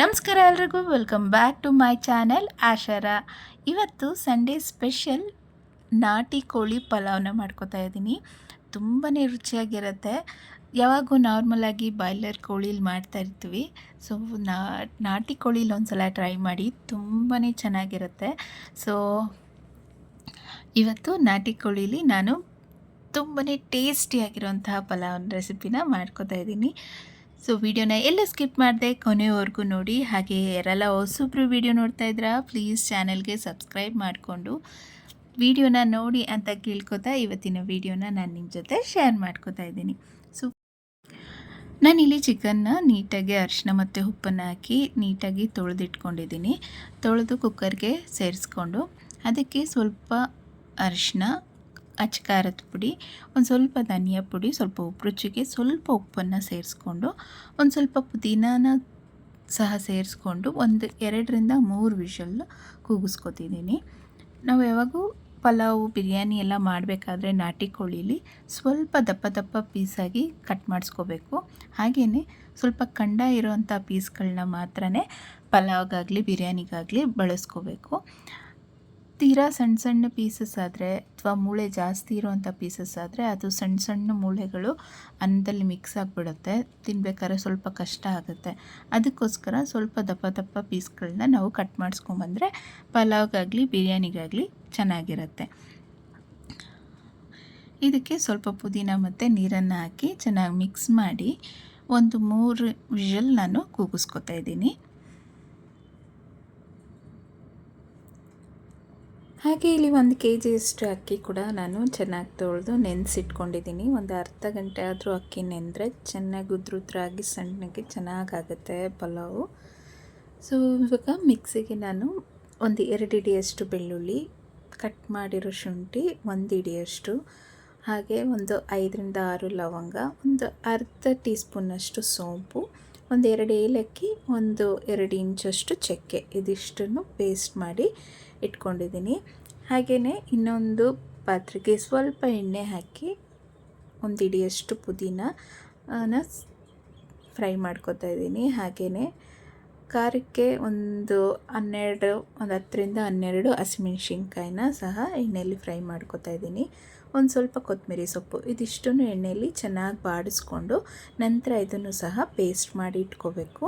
ನಮಸ್ಕಾರ ಎಲ್ರಿಗೂ. Welcome back to my channel ಆಶಾರ ಇವತ್ತು ಸಂಡೇ ಸ್ಪೆಷಲ್ ನಾಟಿ ಕೋಳಿ ಪಲಾವ್ನ ಮಾಡ್ಕೋತಾ ಇದ್ದೀನಿ. ತುಂಬಾ ರುಚಿಯಾಗಿರುತ್ತೆ. ಯಾವಾಗೂ ನಾರ್ಮಲಾಗಿ ಬಾಯ್ಲರ್ ಕೋಳಿಲಿ ಮಾಡ್ತಾ ಇರ್ತೀವಿ. ಸೊ ನಾಟಿ ಕೋಳಿಲಿ ಒಂದ್ಸಲ ಟ್ರೈ ಮಾಡಿ ತುಂಬಾ ಚೆನ್ನಾಗಿರುತ್ತೆ. ಸೊ ಇವತ್ತು ನಾಟಿ ಕೋಳಿಲಿ ನಾನು ತುಂಬಾ ಟೇಸ್ಟಿಯಾಗಿರುವಂತಹ ಪಲಾವ್ ರೆಸಿಪಿನ ಮಾಡ್ಕೋತಾ ಇದ್ದೀನಿ. ಸೊ ವಿಡಿಯೋನ ಎಲ್ಲ ಸ್ಕಿಪ್ ಮಾಡಿದೆ ಕೊನೆವರೆಗೂ ನೋಡಿ ಹಾಗೆ ಯಾರೆಲ್ಲ ಹೊಸೊಬ್ರು ವಿಡಿಯೋ ನೋಡ್ತಾ ಇದ್ರಾ ಪ್ಲೀಸ್ ಚಾನಲ್ಗೆ ಸಬ್ಸ್ಕ್ರೈಬ್ ಮಾಡಿಕೊಂಡು ವಿಡಿಯೋನ ನೋಡಿ ಅಂತ ಕೇಳ್ಕೊತಾ ಇವತ್ತಿನ ವಿಡಿಯೋನ ನಾನು ನಿಮ್ಮ ಜೊತೆ ಶೇರ್ ಮಾಡ್ಕೋತಾ ಇದ್ದೀನಿ ಸೊ ನಾನಿಲ್ಲಿ ಚಿಕನ್ನ ನೀಟಾಗಿ ಅರಿಶಿನ ಮತ್ತು ಉಪ್ಪನ್ನು ಹಾಕಿ ನೀಟಾಗಿ ತೊಳೆದಿಟ್ಕೊಂಡಿದ್ದೀನಿ ತೊಳೆದು ಕುಕ್ಕರ್ಗೆ ಸೇರಿಸ್ಕೊಂಡು ಅದಕ್ಕೆ ಸ್ವಲ್ಪ ಅರಿಶಿನ ಅಚ್ಚ ಖಾರದ ಪುಡಿ, ಒಂದು ಸ್ವಲ್ಪ ಧನಿಯಾ ಪುಡಿ, ಸ್ವಲ್ಪ ಉಪ್ಪು ರುಚಿಗೆ ಸ್ವಲ್ಪ ಉಪ್ಪನ್ನು ಸೇರಿಸ್ಕೊಂಡು, ಒಂದು ಸ್ವಲ್ಪ ಪುದೀನಾನ ಸಹ ಸೇರಿಸ್ಕೊಂಡು ಒಂದು ಎರಡರಿಂದ ಮೂರು ವಿಷಲ್ ಕೂಗಿಸ್ಕೊತಿದ್ದೀನಿ. ನಾವು ಯಾವಾಗೂ ಪಲಾವು, ಬಿರಿಯಾನಿ ಎಲ್ಲ ಮಾಡಬೇಕಾದ್ರೆ ನಾಟಿ ಕೋಳಿಲಿ ಸ್ವಲ್ಪ ದಪ್ಪ ದಪ್ಪ ಪೀಸಾಗಿ ಕಟ್ ಮಾಡಿಸ್ಕೋಬೇಕು. ಹಾಗೆಯೇ ಸ್ವಲ್ಪ ಕಂಡ ಇರೋವಂಥ ಪೀಸ್ಗಳನ್ನ ಮಾತ್ರ ಪಲಾವ್ಗಾಗಲಿ, ಬಿರಿಯಾನಿಗಾಗಲಿ ಬಳಸ್ಕೋಬೇಕು. ತೀರಾ ಸಣ್ಣ ಸಣ್ಣ ಪೀಸಸ್ ಆದರೆ ಅಥವಾ ಮೂಳೆ ಜಾಸ್ತಿ ಇರುವಂಥ ಪೀಸಸ್ ಆದರೆ ಅದು ಸಣ್ಣ ಸಣ್ಣ ಮೂಳೆಗಳು ಅನ್ನದಲ್ಲಿ ಮಿಕ್ಸ್ ಆಗಿಬಿಡುತ್ತೆ. ತಿನ್ಬೇಕಾದ್ರೆ ಸ್ವಲ್ಪ ಕಷ್ಟ ಆಗುತ್ತೆ. ಅದಕ್ಕೋಸ್ಕರ ಸ್ವಲ್ಪ ದಪ್ಪ ದಪ್ಪ ಪೀಸ್ಗಳನ್ನ ನಾವು ಕಟ್ ಮಾಡಿಸ್ಕೊಂಬಂದರೆ ಪಲಾವ್ಗಾಗಲಿ, ಬಿರಿಯಾನಿಗಾಗಲಿ ಚೆನ್ನಾಗಿರುತ್ತೆ. ಇದಕ್ಕೆ ಸ್ವಲ್ಪ ಪುದೀನ ಮತ್ತು ನೀರನ್ನು ಹಾಕಿ ಚೆನ್ನಾಗಿ ಮಿಕ್ಸ್ ಮಾಡಿ ಒಂದು ಮೂರು ವಿಷಲ್ ನಾನು ಕೂಗಿಸ್ಕೊತಾ ಇದ್ದೀನಿ. ಹಾಗೆ ಇಲ್ಲಿ ಒಂದು ಕೆ ಜಿಯಷ್ಟು ಅಕ್ಕಿ ಕೂಡ ನಾನು ಚೆನ್ನಾಗಿ ತೊಳೆದು ನೆನೆಸಿಟ್ಕೊಂಡಿದ್ದೀನಿ. ಒಂದು ಅರ್ಧ ಗಂಟೆ ಆದರೂ ಅಕ್ಕಿ ನೆಂದರೆ ಚೆನ್ನಾಗಿ ಉದ್ರುದ್ರಾಗಿ ಸಣ್ಣಗೆ ಚೆನ್ನಾಗಾಗುತ್ತೆ ಪಲಾವು. ಸೊ ಇವಾಗ ಮಿಕ್ಸಿಗೆ ನಾನು ಒಂದು ಎರಡು ಇಡಿಯಷ್ಟು ಬೆಳ್ಳುಳ್ಳಿ, ಕಟ್ ಮಾಡಿರೋ ಶುಂಠಿ ಒಂದು ಇಡಿಯಷ್ಟು, ಹಾಗೆ ಒಂದು ಐದರಿಂದ ಆರು ಲವಂಗ, ಒಂದು ಅರ್ಧ ಟೀ ಸ್ಪೂನಷ್ಟು ಸೋಂಪು ಒಂದು ಎರಡು ಏಲಕ್ಕಿ, ಒಂದು ಎರಡು ಇಂಚಷ್ಟು ಚಕ್ಕೆ. ಇದಿಷ್ಟನ್ನು ಪೇಸ್ಟ್ ಮಾಡಿ ಇಟ್ಕೊಂಡಿದ್ದೀನಿ. ಹಾಗೆಯೇ ಇನ್ನೊಂದು ಪಾತ್ರೆಗೆ ಸ್ವಲ್ಪ ಎಣ್ಣೆ ಹಾಕಿ ಒಂದು ಇಡಿಯಷ್ಟು ಪುದೀನ ಫ್ರೈ ಮಾಡ್ಕೊತಾ ಇದ್ದೀನಿ. ಹಾಗೆಯೇ ಖಾರಕ್ಕೆ ಒಂದು ಹನ್ನೆರಡು, ಒಂದು ಹತ್ತರಿಂದ ಹನ್ನೆರಡು ಹಸಿಮೆಣ್ಸಿನ್ಕಾಯಿನ ಸಹ ಎಣ್ಣೆಯಲ್ಲಿ ಫ್ರೈ ಮಾಡ್ಕೊತಾ ಇದ್ದೀನಿ. ಒಂದು ಸ್ವಲ್ಪ ಕೊತ್ತಂಬರಿ ಸೊಪ್ಪು. ಇದಿಷ್ಟನ್ನು ಎಣ್ಣೆಯಲ್ಲಿ ಚೆನ್ನಾಗಿ ಬಾಡಿಸ್ಕೊಂಡು ನಂತರ ಇದನ್ನು ಸಹ ಪೇಸ್ಟ್ ಮಾಡಿ ಇಟ್ಕೋಬೇಕು.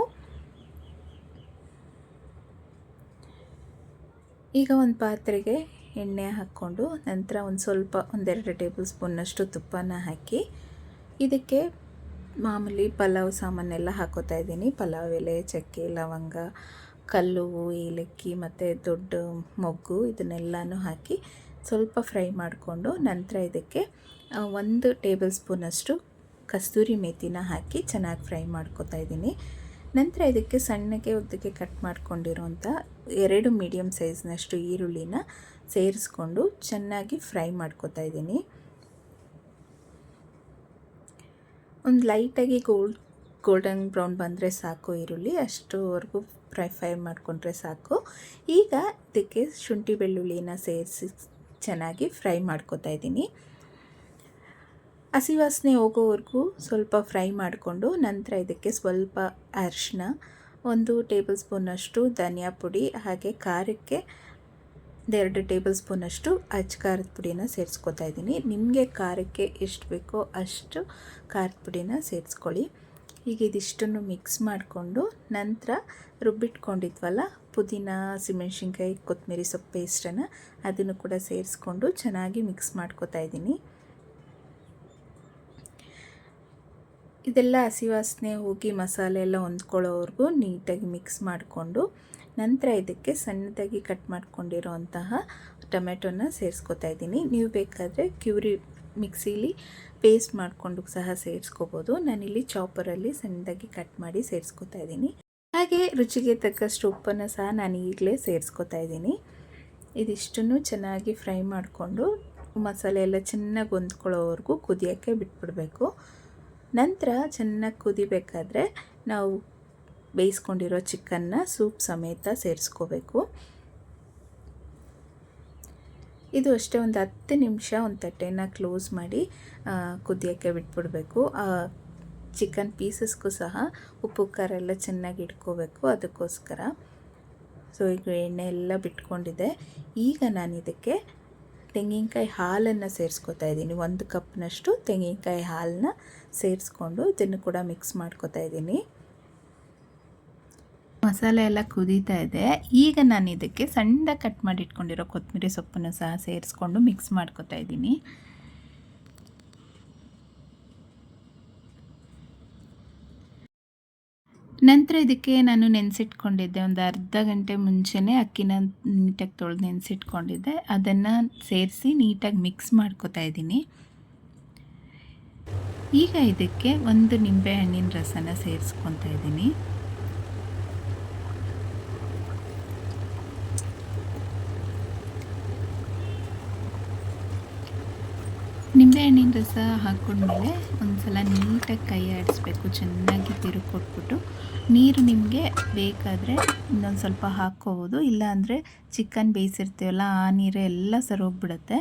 ಈಗ ಒಂದು ಪಾತ್ರೆಗೆ ಎಣ್ಣೆ ಹಾಕ್ಕೊಂಡು ನಂತರ ಒಂದು ಸ್ವಲ್ಪ, ಒಂದೆರಡು ಟೇಬಲ್ ಸ್ಪೂನ್ನಷ್ಟು ತುಪ್ಪನ ಹಾಕಿ ಇದಕ್ಕೆ ಮಾಮೂಲಿ ಪಲಾವ್ ಸಾಮಾನೆಲ್ಲ ಹಾಕೋತಾ ಇದ್ದೀನಿ. ಪಲಾವ್ ಎಲೆ, ಚಕ್ಕೆ, ಲವಂಗ, ಕಲ್ಲು, ಏಲಕ್ಕಿ ಮತ್ತು ದೊಡ್ಡ ಮೊಗ್ಗು ಇದನ್ನೆಲ್ಲನೂ ಹಾಕಿ ಸ್ವಲ್ಪ ಫ್ರೈ ಮಾಡಿಕೊಂಡು ನಂತರ ಇದಕ್ಕೆ ಒಂದು ಟೇಬಲ್ ಸ್ಪೂನಷ್ಟು ಕಸ್ತೂರಿ ಮೇಥಿನ ಹಾಕಿ ಚೆನ್ನಾಗಿ ಫ್ರೈ ಮಾಡ್ಕೊತಾ ಇದ್ದೀನಿ. ನಂತರ ಇದಕ್ಕೆ ಸಣ್ಣಗೆ ಉದ್ದಕ್ಕೆ ಕಟ್ ಮಾಡ್ಕೊಂಡಿರೋಂಥ ಎರಡು ಮೀಡಿಯಮ್ ಸೈಜ್ನಷ್ಟು ಈರುಳ್ಳಿನ ಸೇರಿಸ್ಕೊಂಡು ಚೆನ್ನಾಗಿ ಫ್ರೈ ಮಾಡ್ಕೊತಾ ಇದ್ದೀನಿ. ಒಂದು ಲೈಟಾಗಿ ಗೋಲ್ಡ್, ಗೋಲ್ಡನ್ ಬ್ರೌನ್ ಬಂದರೆ ಸಾಕು ಈರುಳ್ಳಿ, ಅಷ್ಟುವರೆಗೂ ಫ್ರೈ ಫ್ರೈ ಮಾಡಿಕೊಂಡ್ರೆ ಸಾಕು. ಈಗ ಇದಕ್ಕೆ ಶುಂಠಿ ಬೆಳ್ಳುಳ್ಳಿನ ಸೇರಿಸಿ ಚೆನ್ನಾಗಿ ಫ್ರೈ ಮಾಡ್ಕೊತಾ ಇದ್ದೀನಿ. ಹಸಿ ವಾಸನೆ ಹೋಗೋವರೆಗೂ ಸ್ವಲ್ಪ ಫ್ರೈ ಮಾಡಿಕೊಂಡು ನಂತರ ಇದಕ್ಕೆ ಸ್ವಲ್ಪ ಅರಿಶಿನ ಒಂದು ಟೇಬಲ್ ಸ್ಪೂನಷ್ಟು ಧನಿಯಾ ಪುಡಿ, ಹಾಗೆ ಖಾರಕ್ಕೆ ಎರಡು ಟೇಬಲ್ ಸ್ಪೂನಷ್ಟು ಅಚ್ಚ ಖಾರದ ಪುಡಿನ ಸೇರಿಸ್ಕೊತಾ ಇದ್ದೀನಿ. ನಿಮಗೆ ಖಾರಕ್ಕೆ ಎಷ್ಟು ಬೇಕೋ ಅಷ್ಟು ಖಾರದ ಪುಡಿನ ಸೇರಿಸ್ಕೊಳ್ಳಿ. ಈಗ ಇದಿಷ್ಟನ್ನು ಮಿಕ್ಸ್ ಮಾಡಿಕೊಂಡು ನಂತರ ರುಬ್ಬಿಟ್ಕೊಂಡಿದ್ವಲ್ಲ, ಪುದೀನ ಹಸಿಮೆಣ್ಸಿನ್ಕಾಯಿ ಕೊತ್ತಂಬರಿ ಸೊಪ್ಪು ಪೇಸ್ಟನ್ನು ಅದನ್ನು ಕೂಡ ಸೇರಿಸ್ಕೊಂಡು ಚೆನ್ನಾಗಿ ಮಿಕ್ಸ್ ಮಾಡ್ಕೊತಾ ಇದ್ದೀನಿ. ಇದೆಲ್ಲ ಹಸಿ ವಾಸನೆ ಹೋಗಿ ಮಸಾಲೆ ಎಲ್ಲ ಹೊಂದ್ಕೊಳ್ಳೋವರೆಗೂ ನೀಟಾಗಿ ಮಿಕ್ಸ್ ಮಾಡಿಕೊಂಡು ನಂತರ ಇದಕ್ಕೆ ಸಣ್ಣದಾಗಿ ಕಟ್ ಮಾಡ್ಕೊಂಡಿರೋ ಅಂತಹ ಟೊಮೆಟೊನ ಸೇರಿಸ್ಕೊತಾ ಇದ್ದೀನಿ. ನೀವು ಬೇಕಾದರೆ ಕ್ಯೂರಿ ಮಿಕ್ಸಿಲಿ ಪೇಸ್ಟ್ ಮಾಡಿಕೊಂಡು ಸಹ ಸೇರಿಸ್ಕೋಬೋದು. ನಾನಿಲ್ಲಿ ಚಾಪರಲ್ಲಿ ಸಣ್ಣದಾಗಿ ಕಟ್ ಮಾಡಿ ಸೇರಿಸ್ಕೊತಾ ಇದ್ದೀನಿ. ಹಾಗೆ ರುಚಿಗೆ ತಕ್ಕಷ್ಟು ಉಪ್ಪನ್ನು ಸಹ ನಾನು ಈಗಲೇ ಸೇರಿಸ್ಕೊತಾ ಇದ್ದೀನಿ. ಇದಿಷ್ಟನ್ನು ಚೆನ್ನಾಗಿ ಫ್ರೈ ಮಾಡಿಕೊಂಡು ಮಸಾಲೆ ಎಲ್ಲ ಚೆನ್ನಾಗಿ ಹೊಂದ್ಕೊಳ್ಳೋವರೆಗೂ ಕುದಿಯೋಕ್ಕೆ ಬಿಟ್ಬಿಡಬೇಕು. ನಂತರ ಚೆನ್ನಾಗಿ ಕುದಿಬೇಕಾದ್ರೆ ನಾವು ಬೇಯಿಸ್ಕೊಂಡಿರೋ ಚಿಕನ್ನ ಸೂಪ್ ಸಮೇತ ಸೇರಿಸ್ಕೋಬೇಕು. ಇದು ಅಷ್ಟೇ ಒಂದು ಹತ್ತು ನಿಮಿಷ, ಒಂದು ತಟ್ಟೆನ ಕ್ಲೋಸ್ ಮಾಡಿ ಕುದಿಯೋಕ್ಕೆ ಬಿಟ್ಬಿಡಬೇಕು. ಚಿಕನ್ ಪೀಸಸ್ಗೂ ಸಹ ಉಪ್ಪು, ಖಾರ ಎಲ್ಲ ಚೆನ್ನಾಗಿ ಇಟ್ಕೋಬೇಕು ಅದಕ್ಕೋಸ್ಕರ. ಸೊ, ಈಗ ಎಣ್ಣೆ ಎಲ್ಲ ಬಿಟ್ಕೊಂಡಿದೆ. ಈಗ ನಾನು ಇದಕ್ಕೆ ತೆಂಗಿನಕಾಯಿ ಹಾಲನ್ನು ಸೇರಿಸ್ಕೊತಾ ಇದ್ದೀನಿ. ಒಂದು ಕಪ್ನಷ್ಟು ತೆಂಗಿನಕಾಯಿ ಹಾಲನ್ನ ಸೇರಿಸ್ಕೊಂಡು ಇದನ್ನು ಕೂಡ ಮಿಕ್ಸ್ ಮಾಡ್ಕೋತಾ ಇದ್ದೀನಿ. ಮಸಾಲೆ ಎಲ್ಲ ಕುದೀತಾ ಇದೆ. ಈಗ ನಾನು ಇದಕ್ಕೆ ಸಣ್ಣ ಕಟ್ ಮಾಡಿ ಇಟ್ಕೊಂಡಿರೋ ಕೊತ್ತಂಬರಿ ಸೊಪ್ಪನ್ನು ಸಹ ಸೇರಿಸ್ಕೊಂಡು ಮಿಕ್ಸ್ ಮಾಡ್ಕೊತಾ ಇದ್ದೀನಿ. ನಂತರ ಇದಕ್ಕೆ ನಾನು ನೆನೆಸಿಟ್ಕೊಂಡಿದ್ದೆ, ಒಂದು ಅರ್ಧ ಗಂಟೆ ಮುಂಚೆನೇ ಅಕ್ಕಿನ ನೀಟಾಗಿ ತೊಳೆದು ನೆನೆಸಿಟ್ಕೊಂಡಿದ್ದೆ. ಅದನ್ನು ಸೇರಿಸಿ ನೀಟಾಗಿ ಮಿಕ್ಸ್ ಮಾಡ್ಕೊತಾ ಇದ್ದೀನಿ. ಈಗ ಇದಕ್ಕೆ ಒಂದು ನಿಂಬೆ ಹಣ್ಣಿನ ರಸನ ಸೇರಿಸ್ಕೊತಾ ಇದ್ದೀನಿ. ನಿಂಬೆಹಣ್ಣಿನ ರಸ ಹಾಕ್ಕೊಂಡ್ಮೇಲೆ ಒಂದು ಸಲ ನೀಟಾಗಿ ಕೈ ಆಡಿಸ್ಬೇಕು, ಚೆನ್ನಾಗಿ ತಿರುಗಿ ಕೊಟ್ಬಿಟ್ಟು ನೀರು ನಿಮಗೆ ಬೇಕಾದರೆ ಇನ್ನೊಂದು ಸ್ವಲ್ಪ ಹಾಕ್ಕೋಬೋದು. ಇಲ್ಲಾಂದರೆ ಚಿಕನ್ ಬೇಯಿಸಿರ್ತೀವಲ್ಲ, ಆ ನೀರು ಎಲ್ಲ ಸರೋಗ್ಬಿಡುತ್ತೆ.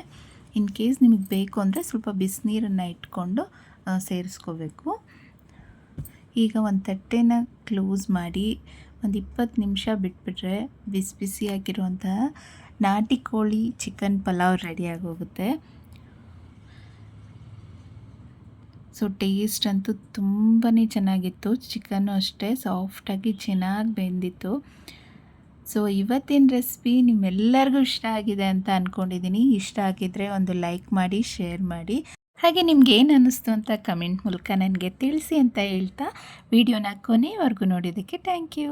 ಇನ್ ಕೇಸ್ ನಿಮಗೆ ಬೇಕು ಅಂದರೆ ಸ್ವಲ್ಪ ಬಿಸಿನೀರನ್ನು ಇಟ್ಕೊಂಡು ಸೇರಿಸ್ಕೋಬೇಕು. ಈಗ ಒಂದು ತಟ್ಟೆನ ಕ್ಲೋಸ್ ಮಾಡಿ ಒಂದು ಇಪ್ಪತ್ತು ನಿಮಿಷ ಬಿಟ್ಬಿಟ್ರೆ ಬಿಸಿ ಬಿಸಿಯಾಗಿರುವಂತಹ ನಾಟಿ ಕೋಳಿ ಚಿಕನ್ ಪಲಾವ್ ರೆಡಿಯಾಗಿ ಸೊ ಟೇಸ್ಟ್ ಅಂತೂ ತುಂಬಾ ಚೆನ್ನಾಗಿತ್ತು. ಚಿಕನ್ನು ಅಷ್ಟೇ ಸಾಫ್ಟಾಗಿ ಚೆನ್ನಾಗಿ ಬೆಂದಿತ್ತು. ಸೊ ಇವತ್ತಿನ ರೆಸಿಪಿ ನಿಮ್ಮೆಲ್ಲರಿಗೂ ಇಷ್ಟ ಆಗಿದೆ ಅಂತ ಅಂದ್ಕೊಂಡಿದ್ದೀನಿ ಇಷ್ಟ ಆಗಿದ್ದರೆ ಒಂದು ಲೈಕ್ ಮಾಡಿ ಶೇರ್ ಮಾಡಿ. ಹಾಗೆ ನಿಮ್ಗೆ ಏನು ಅನ್ನಿಸ್ತು ಅಂತ ಕಮೆಂಟ್ ಮೂಲಕ ನನಗೆ ತಿಳಿಸಿ ಅಂತ ಹೇಳ್ತಾ, ವಿಡಿಯೋನ ಕೊನೆವರೆಗೂ ನೋಡಿದ್ದಕ್ಕೆ ಥ್ಯಾಂಕ್ ಯು